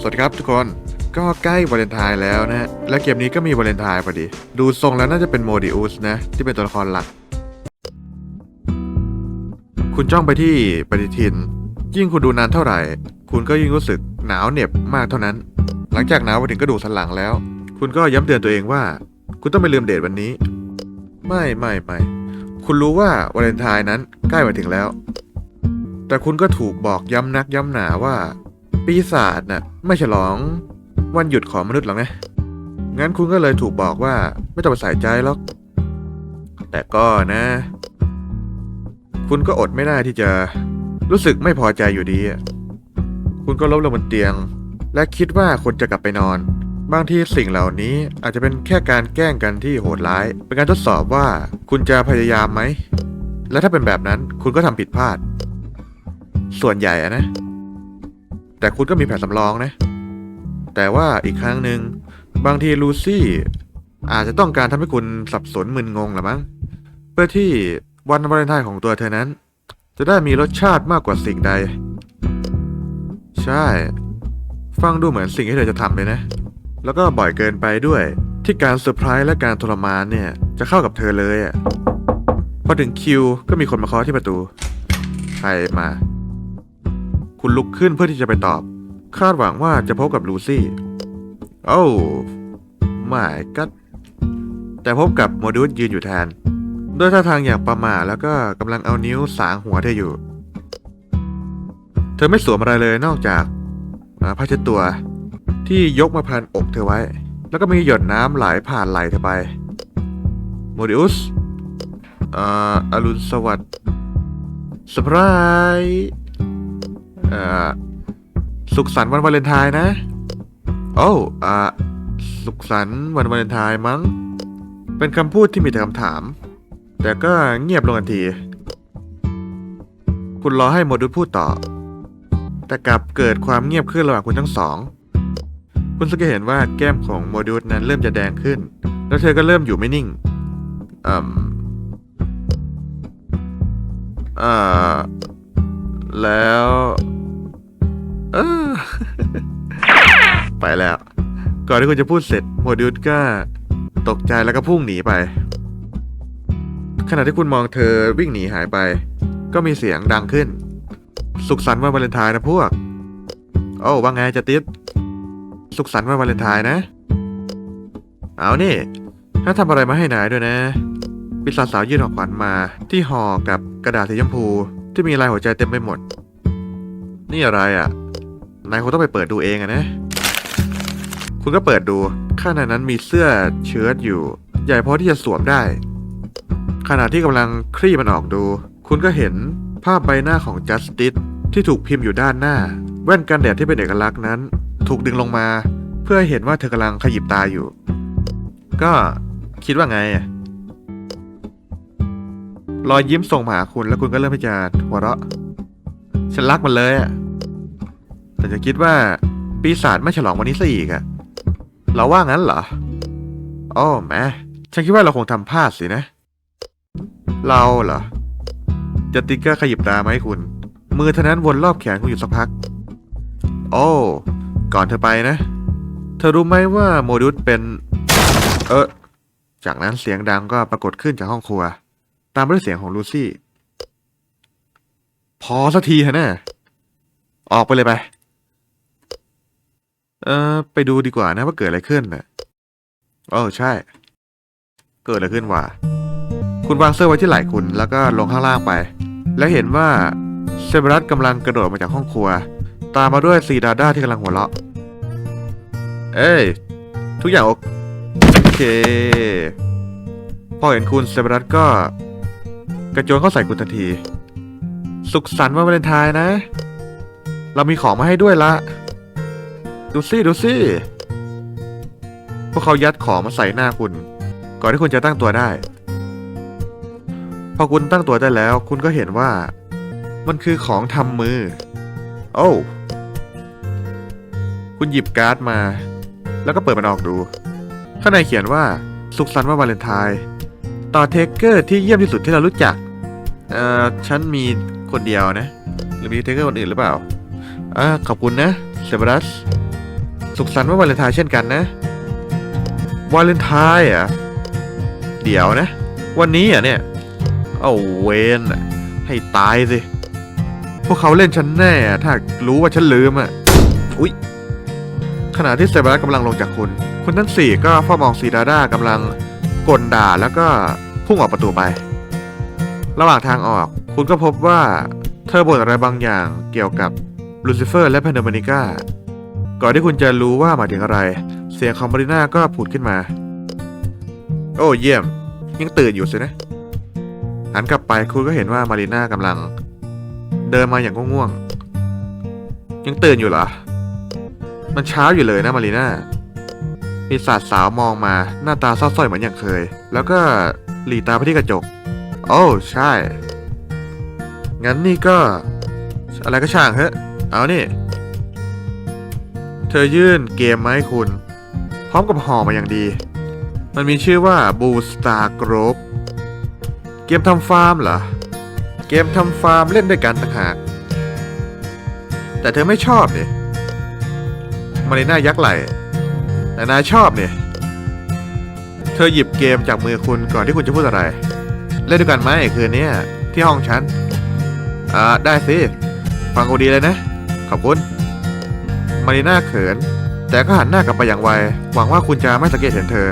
สวัสดีครับทุกคนก็ใกล้วาเลนไทน์แล้วนะฮะและเกมนี้ก็มีวาเลนไทน์พอดี ดูทรงแล้วน่าจะเป็นโมดิอุสนะ ที่เป็นตัวละครหลัก คุณจ้องไปที่ปฏิทิน ยิ่งคุณดูนานเท่าไหร่ คุณก็ยิ่งรู้สึกหนาวเหน็บมากเท่านั้น หลังจากหนาวไปถึงกระดูกสันหลังแล้ว คุณก็ย้ำเตือนตัวเองว่า คุณต้องไม่ลืมเดทวันนี้ ไม่ไม่ไม่คุณรู้ว่าวาเลนไทน์นั้นใกล้มาถึงแล้ว แต่คุณก็ถูกบอกย้ำนักย้ำหนาว่า ปีศาจน่ะไม่ฉลองวันหยุดของมนุษย์หรอกนะ งั้นคุณก็เลยถูกบอกว่าไม่ต้องไปใส่ใจหรอก แต่ก็นะ คุณก็อดไม่ได้ที่จะรู้สึกไม่พอใจอยู่ดีคุณก็ล้มลงบนเตียง และคิดว่าคุณจะกลับไปนอน บางทีสิ่งเหล่านี้อาจจะเป็นแค่การแกล้งกันที่โหดร้าย เป็นการทดสอบว่าคุณจะพยายามไหม และถ้าเป็นแบบนั้นคุณก็ทำผิดพลาด ส่วนใหญ่นะ แต่คุณก็มีแผนสำรองนะ แต่ว่าอีกครั้งหนึ่งบางทีลูซี่อาจจะต้องการทำให้คุณสับสนมึนงงหรือมั้ง เพื่อที่วันวาเลนไทน์ของตัวเธอนั้น จะได้มีรสชาติมากกว่าสิ่งใด ใช่ ฟังดูเหมือนสิ่งที่เธอจะทำเลยนะ แล้วก็บ่อยเกินไปด้วย ที่การเซอร์ไพรส์และการทรมานเนี่ย จะเข้ากับเธอเลยอะ่ะพอถึงคิวก็มีคนมาเคาะที่ประตู ใครมา คุณลุกขึ้นเพื่อที่จะไปตอบ คาดหวังว่าจะพบกับลูซี่ โอ้ไม่กัดแต่พบกับโมดูสยืนอยู่แทน ด้วยท่าทางอย่างประหม่าแล้วก็กำลังเอานิ้วสางหัวเธออยู่ เธอไม่สวมอะไรเลยนอกจากาผ้าเช็ดตัว ที่ยกมาพันอกเธอไว้ แล้วก็มีหยดน้ำไหลผ่านไหลเธอไปโมดิอุสอ่ออรุณสวัสดิ์เซอร์ไพร์ เอ่อสุขสันต์วันวาเลนไทน์นะ โอ้อ่าสุขสันต์วันวาเลนไทน์มั้ง เป็นคำพูดที่มีแต่คำถาม แต่ก็เงียบลงทันที คุณรอให้โมดูพูดต่อ แต่กลับเกิดความเงียบขึ้นระหว่างคุณทั้งสอง คุณสังเกตเห็นว่าแก้มของโมดูลนั้นเริ่มจะแดงขึ้น แล้วเธอก็เริ่มอยู่ไม่นิ่งอืมอ่าแล้ว เออ ไปแล้ว ก่อนที่คุณจะพูดเสร็จโมดูลก็ตกใจแล้วก็พุ่งหนีไป ขณะที่คุณมองเธอวิ่งหนีหายไป ก็มีเสียงดังขึ้น สุขสันต์วันวาเลนไทน์นะพวก โอ้ว่าไงจะติด สุขสันต์วันวาเลนไทน์นะ เอานี่ถ้าทำอะไรมาให้นายด้วยนะปีศาจสาวยื่นของขวัญมา ที่ห่อกับกระดาษสีชมพูที่มีลายหัวใจเต็มไปหมด นี่อะไรอะ นายคงต้องไปเปิดดูเองอะนะ คุณก็เปิดดู ข้างในนั้นมีเสื้อเชิ้ตอยู่ ใหญ่พอที่จะสวมได้ ขณะที่กำลังคลี่มันออกดู คุณก็เห็นภาพใบหน้าของจัสติสที่ถูกพิมพ์อยู่ด้านหน้า แว่นกันแดดที่เป็นเอกลักษณ์นั้น ถูกดึงลงมา เพื่อให้เห็นว่าเธอกำลังขยิบตาอยู่ ก็คิดว่าไงรอยยิ้มส่งมาหาคุณแล้วคุณก็เริ่มที่จะหัวเราะ ฉันรักมันเลยอะ แต่จะคิดว่าปีศาจไม่ฉลองวันนี้ซะอีกอะเราว่างั้นเหรอโอ้แม่ฉันคิดว่าเราคงทำพลาดสินะ เราเหรอจะติ๊กเกอร์ขยิบตามาให้คุณ มือเท่านั้นวนรอบแขนคุณอยู่สักพัก โอ้ ก่อนเธอไปนะ เธอรู้ไหมว่าโมดูลเป็น เออจากนั้นเสียงดังก็ปรากฏขึ้นจากห้องครัว ตามด้วยเสียงของลูซี่ พอสักทีฮะน่ะออกไปเลยไป เออไปดูดีกว่านะว่าเกิดอะไรขึ้นน่ะโอ้ใช่ เกิดอะไรขึ้นวะคุณวางเสื้อไว้ที่ไหล่คุณแล้วก็ลงข้างล่างไป แล้วเห็นว่าเซเบรัสกำลังกระโดดมาจากห้องครัว ตามมาด้วยซีดาด้าที่กำลังหัวเราะ เอ้ย ทุกอย่างโอเค พอเห็นคุณเซเบรัสก็ กระโจนเข้าใส่คุณทันที สุขสันต์วันวาเลนไทน์นะ เรามีของมาให้ด้วยละ ดูสิดูสิพวกเขายัดของมาใส่หน้าคุณ ก่อนที่คุณจะตั้งตัวได้ พอคุณตั้งตัวได้แล้ว คุณก็เห็นว่า มันคือของทำมือ โอ้คุณหยิบการ์ดมา แล้วก็เปิดมันออกดู ข้างในเขียนว่าสุขสันต์วันวาเลนไทน์ต่อเทคเกอร์ที่เยี่ยมที่สุดที่เรารู้จัก เอ่อ ฉันมีคนเดียวนะ หรือมีเทคเกอร์คนอื่นหรือเปล่าอ่าขอบคุณนะเซบรัส สุขสันต์วันวาเลนไทน์เช่นกันนะ วาเลนไทน์อะเดี๋ยวนะ วันนี้อะเนี่ยเอาเวนอะให้ตายสิ พวกเขาเล่นฉันแน่อะถ้ารู้ว่าฉันลืมอะ อุ๊ยขณะที่เซบารัสกำลังลงจากคุณคุณทั้งสี่ก็เฝ้ามองซีดาด้ากำลังกลด่าแล้วก็พุ่งออกประตูไป ระหว่างทางออก คุณก็พบว่าเธอบ่นอะไรบางอย่างเกี่ยวกับลูซิเฟอร์และแพนเดอร์มานิก้า ก่อนที่คุณจะรู้ว่าหมายถึงอะไร เสียงของมาริน่าก็ผุดขึ้นมา โอ้เยี่ยม ยังตื่นอยู่สินะ หันกลับไปคุณก็เห็นว่ามารีน่ากำลัง เดินมาอย่างง่วงๆยังตื่นอยู่เหรอ มันเช้าอยู่เลยนะมารีน่ามีสาดสาวมองมาหน้าตาเศร้าส้อยเหมือนอย่างเคย แล้วก็หลีตาไปที่กระจก โอ้ใช่ งั้นนี่ก็ อะไรก็ช่างเถอะเอานี่ เธอยื่นเกมมาให้คุณ พร้อมกับห่อมาอย่างดี มันมีชื่อว่า Blue Star Group เกมทำฟาร์มเหรอ เกมทำฟาร์มเล่นด้วยกันต่างหาก แต่เธอไม่ชอบเนี่ยมารีน่ายักไหลแต่นายชอบเนี่ยเธอหยิบเกมจากมือคุณก่อนที่คุณจะพูดอะไร เล่นด้วยกันไหมคืนนี้ที่ห้องฉัน อ่า ได้สิ ฟังกูดีเลยนะ ขอบคุณ มารีน่าเขิน แต่ก็หันหน้ากลับไปอย่างไว หวังว่าคุณจะไม่สังเกตเห็นเธอ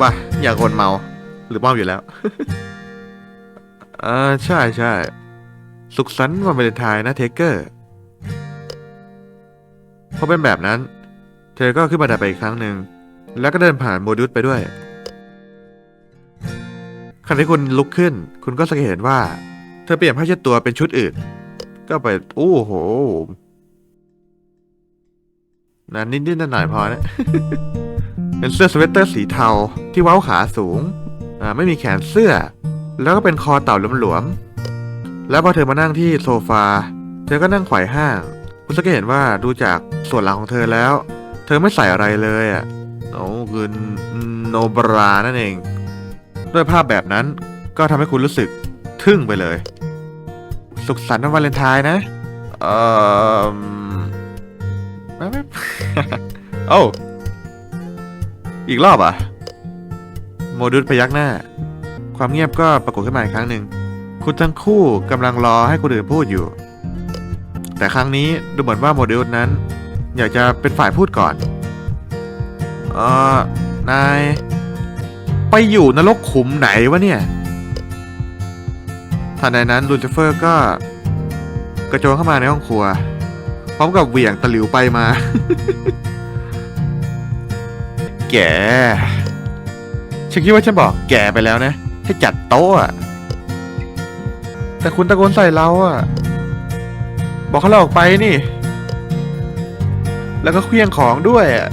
ว่าอย่างคนเมา หรือเมาอยู่แล้วอ่าใช่ใช่สุขสันต์วันวาเลนไทน์นะเทเกอร์พอเป็นแบบนั้น เธอก็ขึ้นบันไดไปอีกครั้งหนึ่ง แล้วก็เดินผ่านโมดูลไปด้วยขณะที่คุณลุกขึ้น คุณก็สังเกตเห็นว่า เธอเปลี่ยนผ้าเช็ดตัวเป็นชุดอื่น ก็ไปโอ้โหนั่นนิดๆหน่อยๆพอนะ เป็นเสื้อสเวตเตอร์สีเทาที่เว้าขาสูง อ่า ไม่มีแขนเสื้อ แล้วก็เป็นคอเต่าหลวมๆ แล้วพอเธอมานั่งที่โซฟา เธอก็นั่งไขว่ห้าง คุณสังเกตเห็นว่าดูจากส่วนหลังของเธอแล้ว เธอไม่ใส่อะไรเลยอะโอ้คือโนบรานั่นเอง ด้วยภาพแบบนั้นก็ทำให้คุณรู้สึกทึ่งไปเลย สุขสันต์วันวาเลนไทน์นะ เอ่อไม่ไม่โอ้อีกรอบอะ โมดูลพยักหน้า ความเงียบก็ปรากฏขึ้นมาอีกครั้งหนึ่ง คุณทั้งคู่กำลังรอให้คนอื่นพูดอยู่ แต่ครั้งนี้ดูเหมือนว่าโมดูลนั้น อยากจะเป็นฝ่ายพูดก่อน เออนาย ไปอยู่นรกขุมไหนวะเนี่ย ทันใดนั้นลูซิเฟอร์ก็กระโจนเข้ามาในห้องครัว พร้อมกับเหวี่ยงตะหลิวไปมา แกฉันคิดว่าฉันบอกแกไปแล้วนะให้จัดโต๊ะแต่คุณตะโกนใส่เราอะบอกเขาเราออกไปนี่ แล้วก็เคลี้ยงของด้วยอะ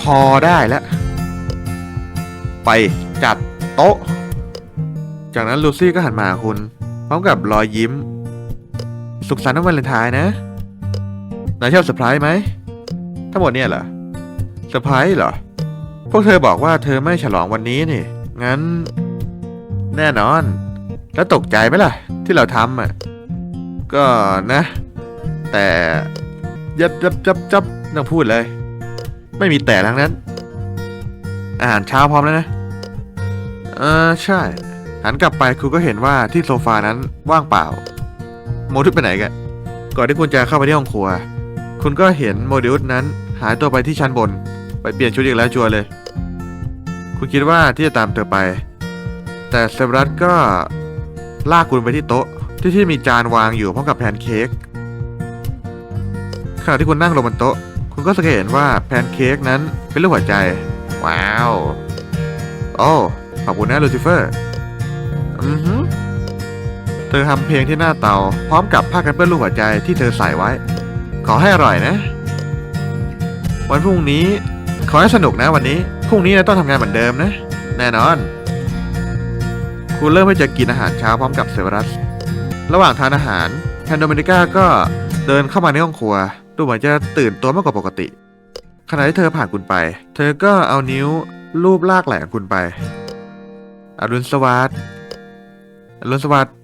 พอได้แล้ว ไปจัดโต๊ะ จากนั้นลูซี่ก็หันมาหาคุณ พร้อมกับรอยยิ้ม สุขสันต์วันวาเลนไทน์นะนายชอบเซอร์ไพรส์ไหม ทั้งหมดเนี่ยเหรอเซอร์ไพรส์เหรอ พวกเธอบอกว่าเธอไม่ฉลองวันนี้นี่ งั้น แน่นอน แล้วตกใจไหมล่ะ ที่เราทำอะ ก็นะ แต่ยับยับยับยับต้องพูดเลย ไม่มีแต่ทั้งนั้น อาหารเช้าพร้อมแล้วนะ เออใช่ หันกลับไปคุณก็เห็นว่าที่โซฟานั้นว่างเปล่า โมดุสไปไหนกันก่อนที่คุณจะเข้าไปที่ห้องครัว คุณก็เห็นโมดุสนั้นหายตัวไปที่ชั้นบน ไปเปลี่ยนชุดอีกแล้วชัวร์เลย คุณคิดว่าที่จะตามเธอไป แต่เซบรัสก็ลากคุณไปที่โต๊ะ ที่ที่มีจานวางอยู่พร้อมกับแพนเค้กขณะที่คุณนั่งลงบนโต๊ะ คุณก็สังเกตเห็นว่าแพนเค้กนั้นเป็นรูปหัวใจ ว้าว โอ้ ขอบคุณนะลูซิเฟอร์ อือฮึเธอทำเพลงที่หน้าเตา พร้อมกับผ้ากันเปื้อนรูปหัวใจที่เธอใส่ไว้ ขอให้อร่อยนะ วันพรุ่งนี้ ขอให้สนุกนะวันนี้ พรุ่งนี้นะต้องทำงานเหมือนเดิมนะ แน่นอน คุณเริ่มที่จะกินอาหารเช้าพร้อมกับเซเวรัส ระหว่างทานอาหารแพนโดมินิก้าก็เดินเข้ามาในห้องครัว ดูเหมือนจะตื่นตัวมากกว่าปกติ ขณะที่เธอผ่านคุณไป เธอก็เอานิ้วลูบลากไหลงคุณไป อรุณสวัสดิ์ อรุณสวัสดิ์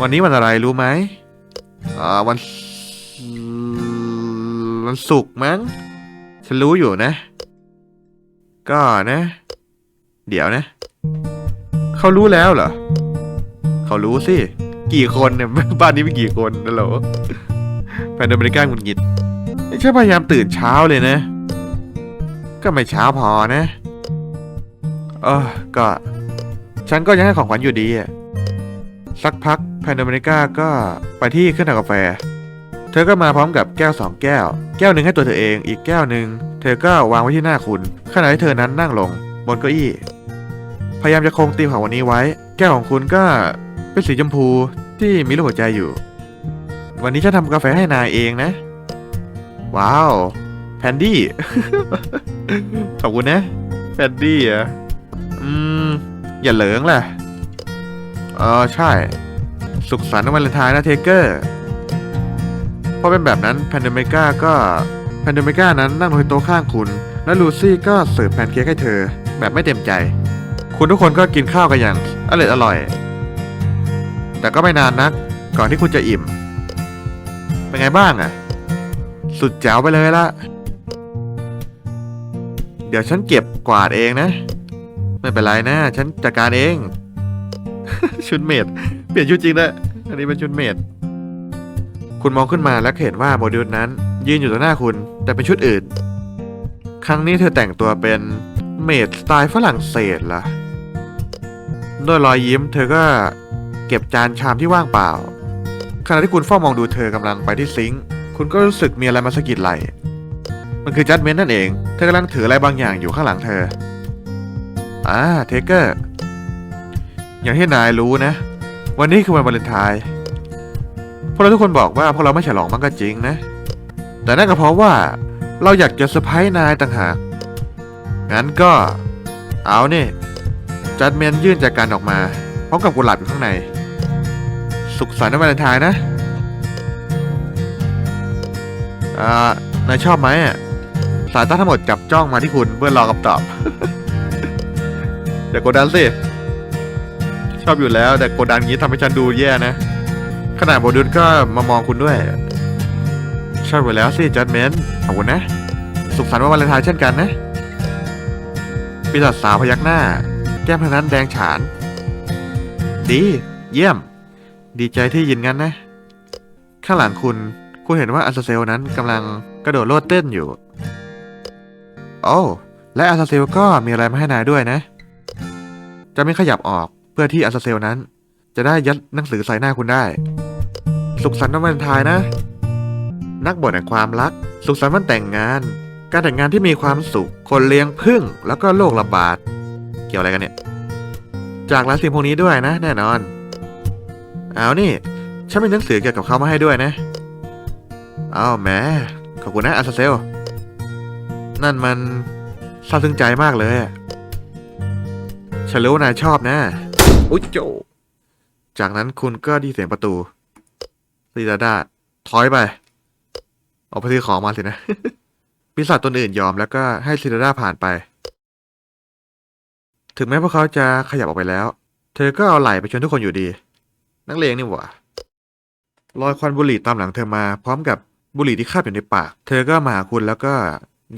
วันนี้วันอะไรรู้ไหมอ่าวันวันศุกร์มั้ง ฉันรู้อยู่นะ ก็นะ เดี๋ยวนะ เขารู้แล้วเหรอ เขารู้สิ กี่คนเนี่ย บ้านนี้มีกี่คนนะเหรอแฟนอเมริกันหงุดหงิดฉันพยายามตื่นเช้าเลยนะ ก็ไม่เช้าพอนะ เออก็ ฉันก็ยังให้ของขวัญอยู่ดีอะ สักพักแพนอเมริกาก็ไปที่เครื่องทำกาแฟ เธอก็มาพร้อมกับแก้วสองแก้ว แก้วหนึ่งให้ตัวเธอเอง อีกแก้วหนึ่งเธอก็วางไว้ที่หน้าคุณ ขณะที่เธอนั้นนั่งลง บนเก้าอี้ พยายามจะคงธีมของวันนี้ไว้ แก้วของคุณก็เป็นสีชมพูที่มีรูปหัวใจอยู่ วันนี้ฉันทำกาแฟให้นายเองนะ ว้าวแพนดี้ ขอบคุณนะ แพนดี้อะอืม อย่าเหลิงล่ะ เออใช่ สุขสันต์วันเลนไทน์นะเทเกอร์พอเป็นแบบนั้นแพนเดเมกาก็แพนเดเมกานั้นนั่งลงที่โต๊ะข้างคุณ และลูซี่ก็เสิร์ฟแพนเค้กให้เธอ แบบไม่เต็มใจ คุณทุกคนก็กินข้าวกันอย่างอร่อยอร่อย แต่ก็ไม่นานนัก ก่อนที่คุณจะอิ่ม เป็นไงบ้างอะสุดแจ๋วไปเลยละเดี๋ยวฉันเก็บกวาดเองนะ ไม่เป็นไรนะ ฉันจัดการเอง ชุดเมดเปลี่ยนชุดจริงนะอันนี้เป็นชุดเมดคุณมองขึ้นมาและเห็นว่าโมเดลนั้น ยืนอยู่ต่อหน้าคุณแต่เป็นชุดอื่น ครั้งนี้เธอแต่งตัวเป็นเมดสไตล์ฝรั่งเศสล่ะด้วยรอยยิ้ม เธอก็เก็บจานชามที่ว่างเปล่า ขณะที่คุณเฝ้ามองดูเธอกำลังไปที่ซิงค์คุณก็รู้สึกมีอะไรมาสะกิดไหล มันคือจัดเมนนั่นเอง เธอกำลังถืออะไรบางอย่างอยู่ข้างหลังเธอ อ่า เทเกอร์ อย่างที่นายรู้นะ วันนี้คือวันวาเลนไทน์พวกเราทุกคนบอกว่าพวกเราไม่ฉลองมันก็จริงนะ แต่นั่นก็เพราะว่าเราอยากจะเซอร์ไพรส์นายต่างหาก งั้นก็ เอานี่ จัดเมนยื่นจากการออกมาพร้อมกับกุหลาบอยู่ข้างใน สุขสันต์วันวาเลนไทน์นะอ่านายชอบไหมอะสายตาทั้งหมดจับจ้องมาที่คุณเพื่อรอคำตอบ อย่ากดดันสิ ชอบอยู่แล้ว แต่กดดันงี้ทำให้ฉันดูแย่นะ ขนาดโบดุลก็มามองคุณด้วยชอบอยู่แล้วสิจัดเมนขอบคุณนะ สุขสันต์วันวาเลนไทน์เช่นกันนะปีศาจสาวพยักหน้า แก้มทางนั้นแดงฉาน ดี เยี่ยม ดีใจที่ยินงั้นนะ ข้างหลังคุณ คุณเห็นว่าอาซาเซลนั้นกำลังกระโดดโลดเต้นอยู่ โอ้ และอาซาเซลก็มีอะไรมาให้นายด้วยนะ จะไม่ขยับออก พื่อที่อาซเซลนั้น จะได้ยัดหนังสือใส่หน้าคุณได้ สุขสันต์วันวาเลนไทน์นะ นักบวชแห่งความรัก สุขสันต์วันแต่งงาน การแต่งงานที่มีความสุข คนเลี้ยงพึ่ง แล้วก็โรคระบาด เกี่ยวอะไรกันเนี่ย จากหลายสิ่งพวกนี้ด้วยนะ แน่นอน เอานี่ ฉันมีหนังสือเกี่ยวกับเขามาให้ด้วยนะ เอาแหมขอบคุณนะอาซเซล นั่นมันซาบซึ้งใจมากเลย ฉันรู้ว่านายชอบนะ อุ๊ยโจ จากนั้นคุณก็ดีเสียงประตูซีดาดาถอยไป ออกไปซื้อของมาสินะ ปีศาจตนอื่นยอมแล้วก็ให้ซิดาดาผ่านไป ถึงแม้พวกเขาจะขยับออกไปแล้ว เธอก็เอาไหล่ไปชนทุกคนอยู่ดี นักเลงนี่หว่าลอยควันบุหรี่ตามหลังเธอมาพร้อมกับบุหรี่ที่คาบอยู่ในปาก เธอก็มาหาคุณแล้วก็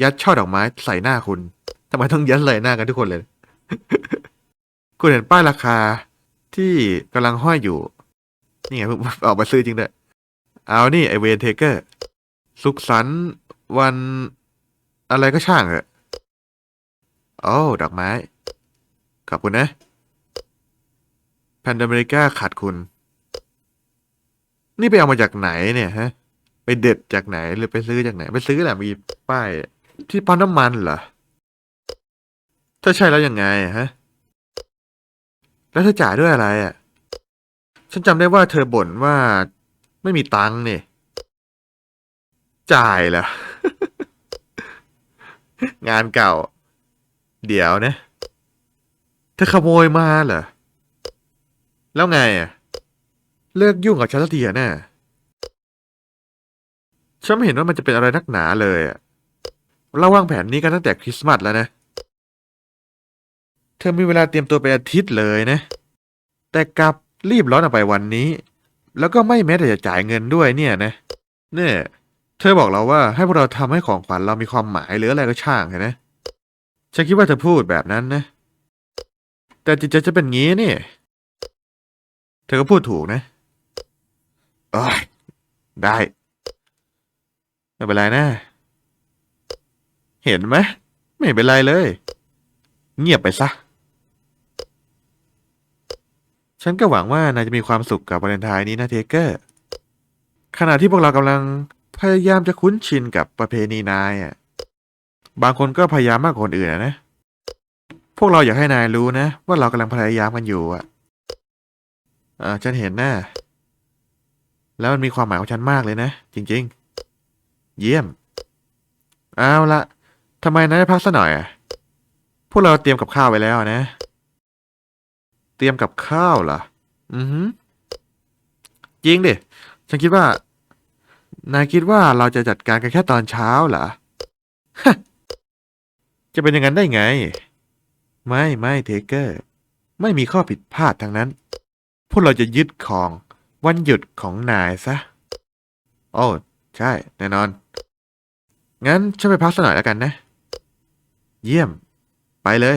ยัดช่อดอกไม้ใส่หน้าคุณทำไมต้องยัดใส่หน้ากันทุกคนเลย คุณเห็นป้ายราคาที่กำลังห้อยอยู่ นี่ไงเพิ่งออกมาซื้อจริงด้วยเอานี่ไอเวนเทเกอร์ สุขสันต์วันอะไรก็ช่างเหอะโอ้ดอกไม้ ขอบคุณนะแพนดอเมริกาขาดคุณ นี่ไปเอามาจากไหนเนี่ยฮะ ไปเด็ดจากไหนหรือไปซื้อจากไหน ไปซื้อแหละมีป้าย ที่ปั๊มน้ำมันเหรอ ถ้าใช่แล้วยังไงฮะ แล้วเธอจ่ายด้วยอะไรอะ ฉันจำได้ว่าเธอบ่นว่าไม่มีตังค์เนี่ยจ่ายเหรอ งานเก่า เดี๋ยวนะ เธอขโมยมาเหรอ แล้วไงอะ เลิกยุ่งกับฉันสักทีอะน่ะฉันไม่เห็นว่ามันจะเป็นอะไรนักหนาเลยอะเราวางแผนนี้กันตั้งแต่คริสต์มาสแล้วนะ เธอมีเวลาเตรียมตัวเป็นอาทิตย์เลยนะ แต่กลับรีบร้อนออกไปวันนี้ แล้วก็ไม่แม้แต่จะจ่ายเงินด้วยเนี่ยนะ เนี่ย เธอบอกเราว่าให้พวกเราทำให้ของขวัญเรามีความหมายหรืออะไรก็ช่างเห็นไหมฉันคิดว่าเธอพูดแบบนั้นนะ แต่จิตใจจะเป็นงี้นี่ เธอก็พูดถูกนะโอ้ยได้ ไม่เป็นไรนะ เห็นไหมไม่เป็นไรเลย เงียบไปซะ ฉันก็หวังว่านายจะมีความสุขกับวาเลนไทน์นี้นะเทเกอร์ ขณะที่พวกเรากำลังพยายามจะคุ้นชินกับประเพณีนายอะ บางคนก็พยายามมากกว่าคนอื่นนะ พวกเราอยากให้นายรู้นะ ว่าเรากำลังพยายามกันอยู่อะอ่าฉันเห็นนะ แล้วมันมีความหมายของฉันมากเลยนะ จริง ๆ เยี่ยม เอาละทำไมนายไม่พักสักหน่อยอะ พวกเราเตรียมกับข้าวไว้แล้วนะ เตรียมกับข้าวเหรอ อือฮึจริงดิ ฉันคิดว่า นายคิดว่าเราจะจัดการกันแค่ตอนเช้าเหรอ ฮะ จะเป็นอย่างนั้นได้ไง ไม่ไม่เทเกอร์ ไม่มีข้อผิดพลาดทั้งนั้น พวกเราจะยึดของวันหยุดของนายซะ โอ้ ใช่ แน่นอน งั้นฉันไปพักสักหน่อยแล้วกันนะ เยี่ยม ไปเลย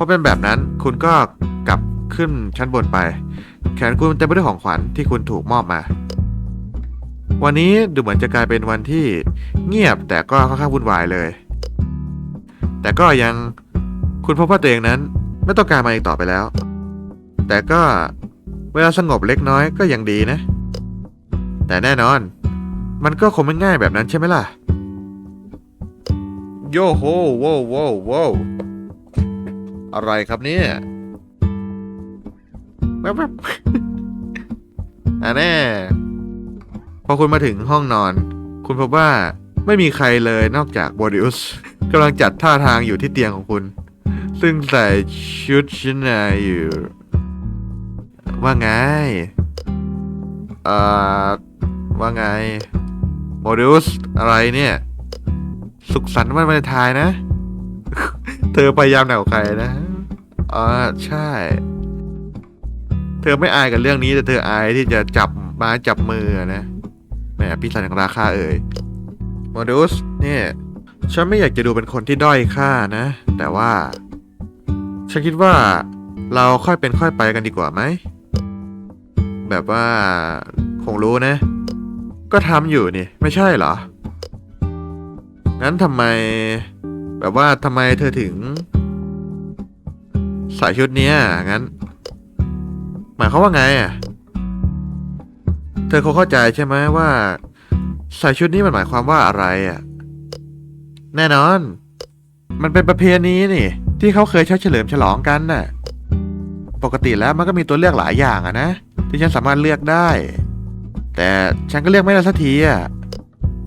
พอเป็นแบบนั้นคุณก็กลับขึ้นชั้นบนไป แขนคุณเต็มไปด้วยของขวัญที่คุณถูกมอบมา วันนี้ดูเหมือนจะกลายเป็นวันที่เงียบแต่ก็ค่อนข้างวุ่นวายเลย แต่ก็ยังคุณพบว่าตัวเองนั้นไม่ต้องการมาอีกต่อไปแล้ว แต่ก็เวลาสงบเล็กน้อยก็ยังดีนะ แต่แน่นอน มันก็คงไม่ง่ายแบบนั้นใช่ไหมล่ะ โยโฮโว้วโว้วโว้ว อะไรครับเนี่ยแป๊บๆอะแน่พอคุณมาถึงห้องนอน คุณพบว่าไม่มีใครเลยนอกจากโบดิอุสกำลังจัดท่าทางอยู่ที่เตียงของคุณ ซึ่งใส่ชุดชั้นในอยู่ ว่าไงเอ่อว่าไงโมดิอุสอะไรเนี่ย สุขสันต์วันวาเลนไทน์นะ เธอพยายามหนักกว่าใครนะ อ่าใช่ เธอไม่อายกับเรื่องนี้แต่เธออายที่จะจับมาจับมือนะแหมพี่สันของราคาเอ่ยโมดูสเนี่ยฉันไม่อยากจะดูเป็นคนที่ด้อยค่านะ แต่ว่า ฉันคิดว่าเราค่อยเป็นค่อยไปกันดีกว่าไหม แบบว่าคงรู้นะ ก็ทำอยู่นี่ ไม่ใช่เหรอ งั้นทำไม แบบว่าทำไมเธอถึง ใส่ชุดนี้งั้น หมายความว่าไงอะ เธอคงเข้าใจใช่ไหมว่า ใส่ชุดนี้มันหมายความว่าอะไรอะ แน่นอน มันเป็นประเพณีนี่ ที่เขาเคยใช้เฉลิมฉลองกันน่ะ ปกติแล้วมันก็มีตัวเลือกหลายอย่างอะนะ ที่ฉันสามารถเลือกได้ แต่ฉันก็เลือกไม่ได้สักทีอะ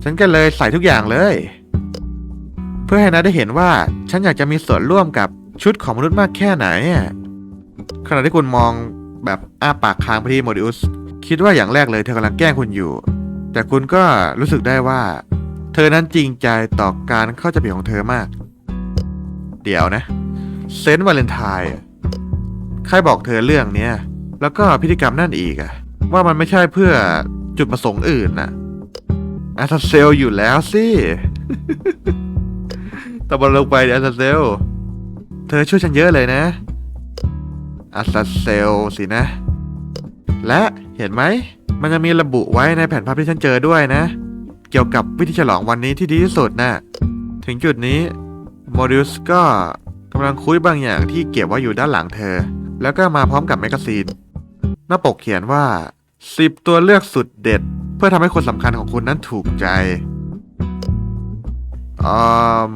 ฉันก็เลยใส่ทุกอย่างเลย เพื่อให้นายได้เห็นว่าฉันอยากจะมีส่วนร่วมกับ ชุดของมนุษย์มากแค่ไหนอะขณะที่คุณมองแบบอ้าปากค้างไปที่โมดิอุสคิดว่าอย่างแรกเลยเธอกำลังแกล้งคุณอยู่ แต่คุณก็รู้สึกได้ว่า เธอนั้นจริงใจต่อการเข้าใจผิดของเธอมาก เดี๋ยวนะ เซนต์วาเลนไทน์อะใครบอกเธอเรื่องเนี้ยแล้วก็พิธีกรรมนั่นอีกอะว่ามันไม่ใช่เพื่อจุดประสงค์อื่นน่ะอาซาเซลอยู่แล้วสิตะบอลลงไปอาซาเซลเธอช่วยฉันเยอะเลยนะอาซาเซลสินะ และเห็นไหม มันจะมีระบุไว้ในแผ่นพับที่ฉันเจอด้วยนะ เกี่ยวกับวิธีฉลองวันนี้ที่ดีที่สุดนะ่ะถึงจุดนี้โมดิสก็กำลังคุยบางอย่างที่เก็บไว้อยู่ด้านหลังเธอ แล้วก็มาพร้อมกับแมกกาซีน หน้าปกเขียนว่า 10 ตัวเลือกสุดเด็ด เพื่อทำให้คนสำคัญของคุณนั้นถูกใจอ่า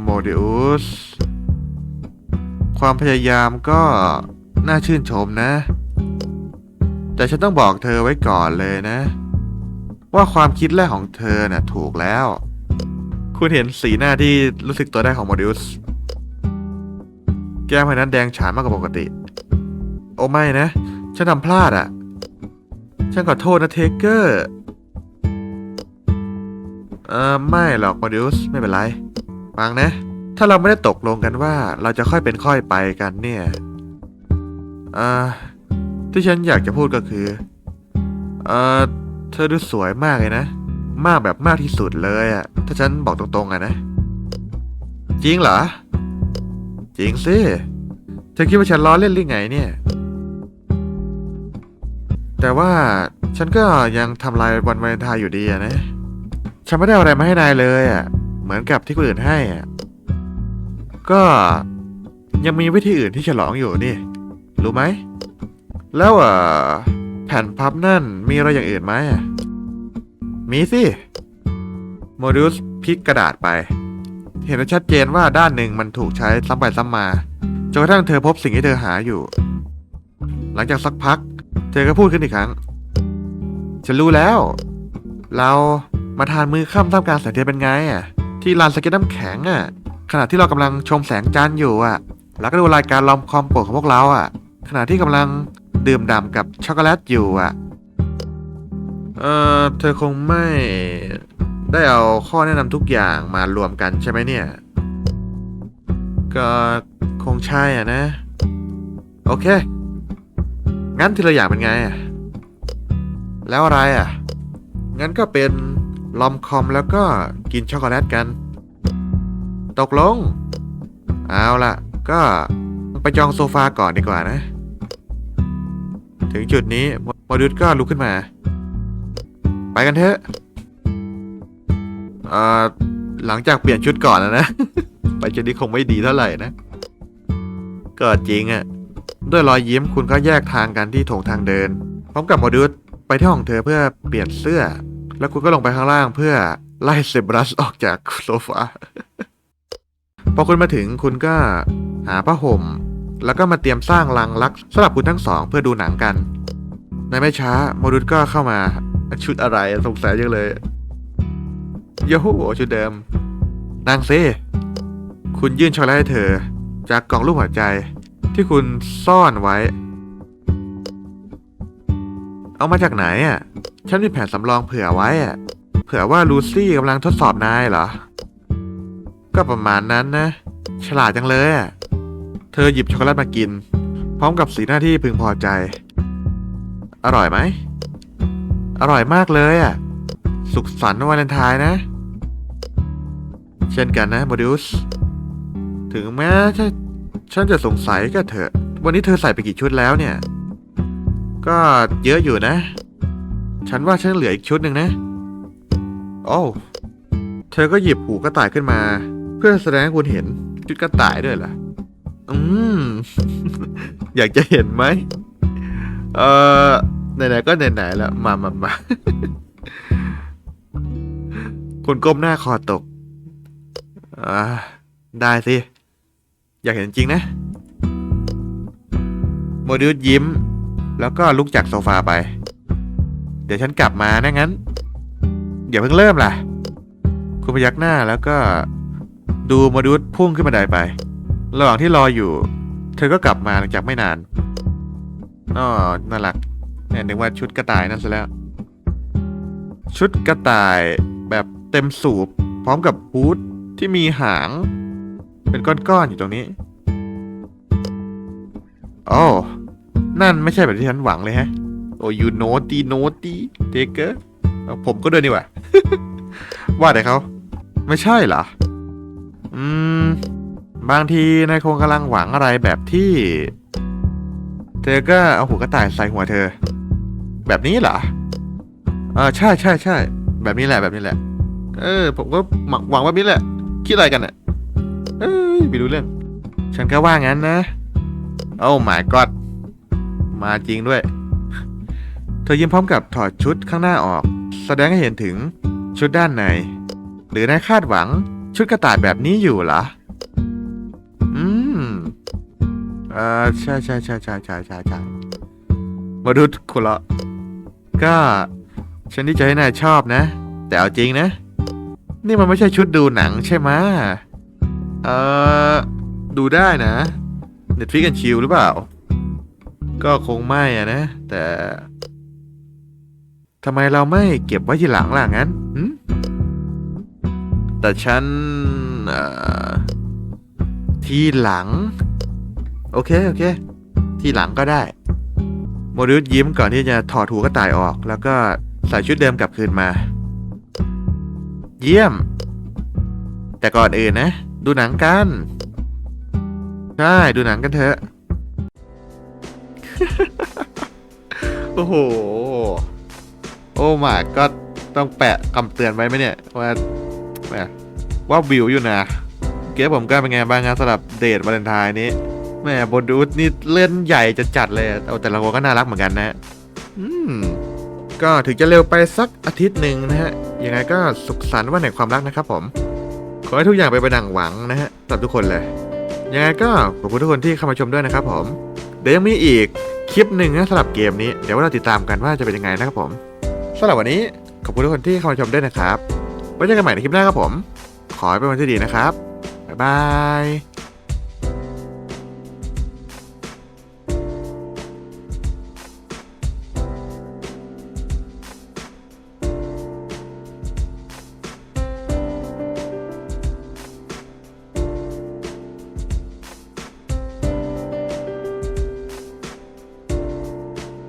โมดิอุส ความพยายามก็น่าชื่นชมนะ แต่ฉันต้องบอกเธอไว้ก่อนเลยนะ ว่าความคิดแรกของเธอน่ะถูกแล้ว คุณเห็นสีหน้าที่รู้สึกตัวได้ของโมดิอุสแก้มคนนั้นแดงฉานมากกว่าปกติ โอ้ไม่นะ ฉันทำพลาดอะ่ะ ฉันขอโทษนะเทเกอร์ เออไม่หรอกโมดิอุสไม่เป็นไรฟังนะ ถ้าเราไม่ได้ตกลงกันว่าเราจะค่อยเป็นค่อยไปกันเนี่ยอ่าที่ฉันอยากจะพูดก็คือเอ่อเธอดูสวยมากเลยนะ มากแบบมากที่สุดเลยอะถ้าฉันบอกตรงๆอะนะ จริงเหรอ จริงสิ เธอคิดว่าฉันล้อเล่นหรือไงเนี่ย แต่ว่าฉันก็ยังทำลายวันวาเลนไทน์อยู่ดีอะนะ ฉันไม่ได้อะไรมาให้นายเลยอะเหมือนกับที่คนอื่นให้อะ ก็ยังมีวิธีอื่นที่ฉลองอยู่นี่ รู้ไหม แล้วเอ่อแผ่นพับนั่นมีอะไรอย่างอื่นไหมมีสิ โมดูสพลิกกระดาษไป เห็นได้ชัดเจนว่าด้านหนึ่งมันถูกใช้ซ้ำไปซ้ำมาจนกระทั่งเธอพบสิ่งที่เธอหาอยู่ หลังจากสักพัก เธอก็พูดขึ้นอีกครั้ง ฉันรู้แล้ว เรามาทานมือค่ำท่ามกลางแสงเทียนเป็นไงอะ ที่ลานสเก็ตน้ำแข็งอะ ขณะที่เรากำลังชมแสงจันทร์อยู่อะ แล้วก็ดูรายการลอมคอมโปรดของพวกเราอะ ขณะที่กำลังดื่มด่ำกับช็อกโกแลตอยู่อะ เออเธอคงไม่ ได้เอาข้อแนะนำทุกอย่างมารวมกันใช่ไหมเนี่ย ก็คงใช่อะนะ โอเค งั้นทีละอย่างเป็นไงอะ แล้วอะไรอะ งั้นก็เป็นลอมคอมแล้วก็กินช็อกโกแลตกัน ตกลง เอาล่ะ ก็ไปจองโซฟาก่อนดีกว่านะ ถึงจุดนี้มอดุดก็ลุกขึ้นมา ไปกันเถอะเอ่อหลังจากเปลี่ยนชุดก่อนนะนะ ไปชุดนี้คงไม่ดีเท่าไหร่นะ ก็จริงอะ่ะ ด้วยรอยยิ้มคุณก็แยกทางกันที่โถงทางเดิน พร้อมกับโมดูสไปที่ห้องเธอเพื่อเปลี่ยนเสื้อ แล้วคุณก็ลงไปข้างล่างเพื่อไล่เซบรัสออกจากโซฟา พอคุณมาถึงคุณก็หาผ้าห่ม แล้วก็มาเตรียมสร้างรังรักสำหรับคุณทั้งสองเพื่อดูหนังกัน ในไม่ช้าโมดูสก็เข้ามาชุดอะไรสงสัยจังเลยโย่ชุดเดิม นางเซคุณยื่นช็อกโกแลตให้เธอ จากกล่องรูปหัวใจที่คุณซ่อนไว้ เอามาจากไหนอะ ฉันมีแผนสำรองเผื่อไว้อะ เผื่อว่าลูซี่กำลังทดสอบนายเหรอ ก็ประมาณนั้นนะ ฉลาดจังเลยอะเธอหยิบช็อกโกแลตมากิน พร้อมกับสีหน้าที่พึงพอใจ อร่อยไหม อร่อยมากเลยอะสุขสันต์วันวาเลนไทน์นะ เช่นกันนะโมดิอุสถึงแม้ฉันจะสงสัยก็เถอะ วันนี้เธอใส่ไปกี่ชุดแล้วเนี่ย ก็เยอะอยู่นะ ฉันว่าฉันเหลืออีกชุดหนึ่งนะ โอ้ เธอก็หยิบหูกระต่ายขึ้นมา เพื่อแสดงให้คุณเห็นชุดกระต่ายด้วยล่ะอืม อยากจะเห็นไหมเอ่อไหนๆก็ไหนๆแล้ว มามามาคุณก้มหน้าคอตกอ่าได้สิ อยากเห็นจริงนะ โมดูลยิ้ม แล้วก็ลุกจากโซฟาไป เดี๋ยวฉันกลับมานะงั้นอย่าเพิ่งเริ่มล่ะ คุณพยักหน้าแล้วก็ ดูโมดูลพุ่งขึ้นบันไดไประหว่างที่รออยู่ เธอก็กลับมาหลังจากไม่นานอ๋อน่ารักแหมนึกว่าชุดกระต่ายนั่นซะแล้ว ชุดกระต่ายแบบเต็มสูบ พร้อมกับฮูดที่มีหาง เป็นก้อนๆอยู่ตรงนี้โอ้นั่นไม่ใช่แบบที่ฉันหวังเลยฮะ โอ้ยูโนตีโนตีเทเกอร์ผมก็ด้วยนี่ว่าว่าแต่เขา ไม่ใช่เหรอ อืม บางทีนายคงกำลังหวังอะไรแบบที่ เธอก็เอาหัวกระต่ายใส่หัวเธอ แบบนี้เหรออ่าใช่ใช่ใช่แบบนี้แหละแบบนี้แหละ เออ ผมก็หวังหวังแบบนี้แหละ คิดอะไรกันเนี่ยเอ้ยไม่รู้เรื่อง ฉันก็ว่างั้นนะ โอ้ my god มาจริงด้วย เธอยิ้มพร้อมกับถอดชุดข้างหน้าออก แสดงให้เห็นถึงชุดด้านใน หรือนายคาดหวัง ชุดกระต่ายแบบนี้อยู่เหรอ อืมเออใช่ใช่ใช่ใช่ใช่ใช่ใช่มาดูคุณละก็ฉันดีใจะให้นายชอบนะ แต่เอาจริงนะ นี่มันไม่ใช่ชุดดูหนังใช่ไหมเออดูได้นะ Netflix กันชิลหรือเปล่า ก็คงไม่อะนะ แต่ทำไมเราไม่เก็บไว้ทีหลังล่ะงั้นหึ แต่ฉันเอ่อทีหลัง โอเค โอเค ทีหลังก็ได้ โมดูลยิ้มก่อนที่จะถอดหูกระต่ายออก แล้วก็ใส่ชุดเดิมกลับคืนมา เยี่ยม แต่ก่อนอื่นนะ ดูหนังกัน ใช่ ดูหนังกันเถอะ โอ้โห โอ้มาก็ต้องแปะคำเตือนไว้ไหมเนี่ยว่า แหมว่าวิวอยู่นะ เก๊ผมก็เป็นไงบ้างครับสำหรับเดทวาเลนไทน์นี้แหม่บนดูดนี่เล่นใหญ่จะจัดเลยเอาแต่ละคนก็น่ารักเหมือนกันนะอืมก็ถึงจะเร็วไปสักอาทิตย์หนึ่งนะฮะ ยังไงก็สุขสันต์วันแห่งความรักนะครับผม ขอให้ทุกอย่างไปนไปดังหวังนะฮะสำหรับทุกคนเลย ยังไงก็ขอบคุณทุกคนที่เข้ามาชมด้วยนะครับผม เดี๋ยวยังมีอีกคลิปหนึ่งนะสำหรับเกมนี้ เดี๋ยวเราติดตามกันว่าจะเป็นยังไงนะครับผมสำหรับวันนี้ขอบคุณทุกคนที่เข้ามาชมด้วยนะครับ ไว้เจอกันใหม่ในคลิปหน้าครับผม ขอให้เป็นวันที่ดีนะครับ บ๊ายบาย